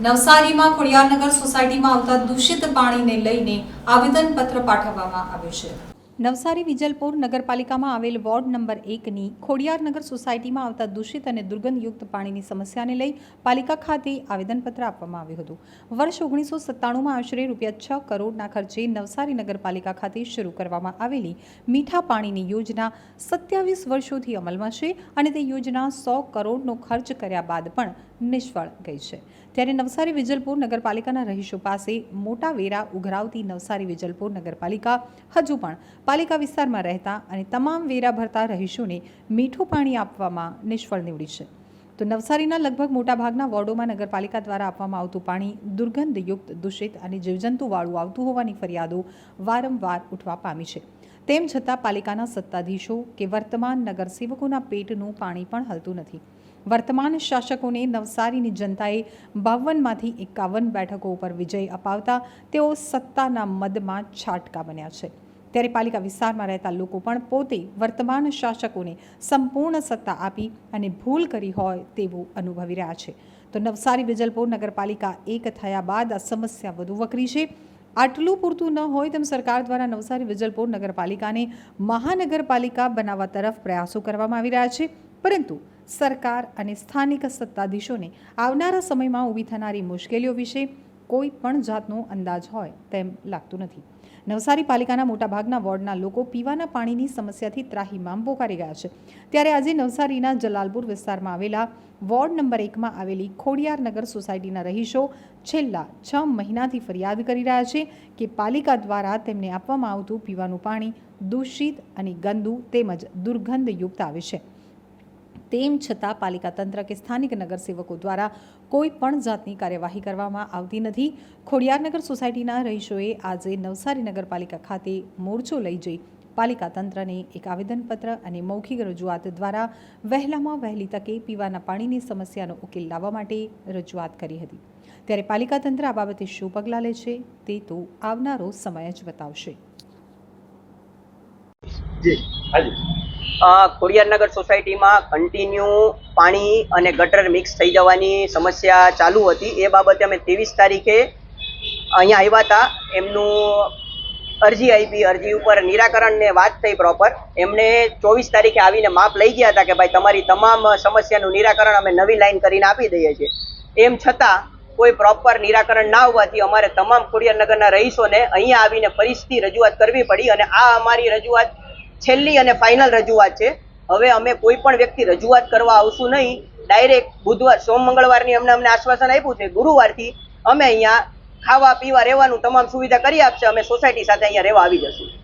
નવસારીમાં ખોડિયારનગર સોસાયટીમાં આવતા દૂષિત પાણીને લઈને આવેદનપત્ર પાઠવવામાં આવ્યું છે. નવસારી વિજલપુર નગરપાલિકામાં આવેલ વોર્ડ નંબર એકની ખોડિયારનગર સોસાયટીમાં આવતા દૂષિત અને દુર્ગંધયુક્ત પાણીની સમસ્યાને લઈ પાલિકા ખાતે આવેદનપત્ર આપવામાં આવ્યું હતું. વર્ષ ઓગણીસો સત્તાણુંમાં આશરે રૂપિયા છ કરોડના ખર્ચે નવસારી નગરપાલિકા ખાતે શરૂ કરવામાં આવેલી મીઠા પાણીની યોજના સત્યાવીસ વર્ષોથી અમલમાં છે અને તે યોજના સો કરોડનો ખર્ચ કર્યા બાદ પણ નિષ્ફળ ગઈ છે. ત્યારે નવસારી વિજલપુર નગરપાલિકાના રહીશો પાસે મોટા વેરા ઉઘરાવતી નવસારી વિજલપુર નગરપાલિકા હજુ પણ પાલિકા વિસ્તારમાં રહેતા અને તમામ વેરા ભરતા રહીશોને મીઠું પાણી આપવામાં નિષ્ફળ નીવડી છે. તો નવસારીના લગભગ મોટાભાગના વોર્ડોમાં નગરપાલિકા દ્વારા આપવામાં આવતું પાણી દુર્ગંધયુક્ત, દૂષિત અને જીવજંતુવાળું આવતું હોવાની ફરિયાદો વારંવાર ઉઠવા પામી છે. તેમ છતાં પાલિકાના સત્તાધીશો કે વર્તમાન નગરસેવકોના પેટનું પાણી પણ હલતું નથી. વર્તમાન શાસકોને નવસારીની જનતાએ બાવનમાંથી એકાવન બેઠકો ઉપર વિજય અપાવતા તેઓ સત્તાના મદમાં છાટકા બન્યા છે. ત્યારે પાલિકા વિસ્તારમાં રહેતા લોકો પણ પોતે વર્તમાન શાસકોને સંપૂર્ણ સત્તા આપી અને ભૂલ કરી હોય તેવું અનુભવી રહ્યા છે. તો નવસારી વિજલપુર નગરપાલિકા એક થયા બાદ આ સમસ્યા વધુ વકરી છે. આટલું પૂરતું ન હોય તેમ સરકાર દ્વારા નવસારી વિજલપુર નગરપાલિકાને મહાનગરપાલિકા બનાવવા તરફ પ્રયાસો કરવામાં આવી રહ્યા છે. પરંતુ સરકાર અને સ્થાનિક સત્તાધીશોને આવનારા સમયમાં ઊભી થનારી મુશ્કેલીઓ વિશે કોઈ પણ જાતનો અંદાજ હોય તેમ લાગતું નથી. નવસારી પાલિકાના મોટાભાગના વોર્ડના લોકો પીવાના પાણીની સમસ્યાથી ત્રાહીમામ પોકારી ગયા છે. ત્યારે આજે નવસારીના જલાલપુર વિસ્તારમાં આવેલા વોર્ડ નંબર એકમાં આવેલી ખોડિયારનગર સોસાયટીના રહીશો છેલ્લા છ મહિનાથી ફરિયાદ કરી રહ્યા છે કે પાલિકા દ્વારા તેમને આપવામાં આવતું પીવાનું પાણી દૂષિત અને ગંદુ તેમજ દુર્ગંધયુક્ત આવે છે. તેમ છતાં પાલિકા તંત્ર કે સ્થાનિક નગરસેવકો દ્વારા કોઈ પણ જાતની કાર્યવાહી કરવામાં આવતી નથી. ખોડિયારનગર સોસાયટીના રહીશોએ આજે નવસારી નગરપાલિકા ખાતે મોરચો લઈ જઈ પાલિકા તંત્રને એક આવેદનપત્ર અને મૌખિક રજૂઆત દ્વારા વહેલામાં વહેલી તકે પીવાના પાણીની સમસ્યાનો ઉકેલ લાવવા માટે રજૂઆત કરી હતી. ત્યારે પાલિકા તંત્ર આ બાબતે શું પગલાં લે છે તે તો આવનારો સમય જ બતાવશે. ખોડિયારનગર સોસાયટીમાં કન્ટિન્યુ પાણી અને ગટર મિક્સ થઈ જવાની સમસ્યા ચાલુ હતી. એ બાબતે અમે ત્રેવીસ તારીખે અહીંયા આવ્યા હતા. એમનું અરજી આપી, અરજી ઉપર નિરાકરણને વાત થઈ પ્રોપર એમણે ચોવીસ તારીખે આવીને માપ લઈ ગયા હતા કે ભાઈ તમારી તમામ સમસ્યાનું નિરાકરણ અમે નવી લાઈન કરીને આપી દઈએ છીએ. એમ છતાં કોઈ પ્રોપર નિરાકરણ ના હોવાથી અમારે તમામ ખોડિયારનગરના રહીશોને અહીંયા આવીને ફરીથી રજૂઆત કરવી પડી અને આ અમારી રજૂઆત છેલ્લી અને ફાઇનલ રજૂઆત છે. હવે અમે કોઈ પણ વ્યક્તિ રજૂઆત કરવા આવશું નહીં. ડાયરેક્ટ બુધવાર, સોમ, મંગળવારની અમને અમને આશ્વાસન આપ્યું છે. ગુરુવારથી અમે અહીંયા ખાવા, પીવા, રહેવાનું તમામ સુવિધા કરી આપશે. અમે સોસાયટી સાથે અહીંયા રહેવા આવી જશું.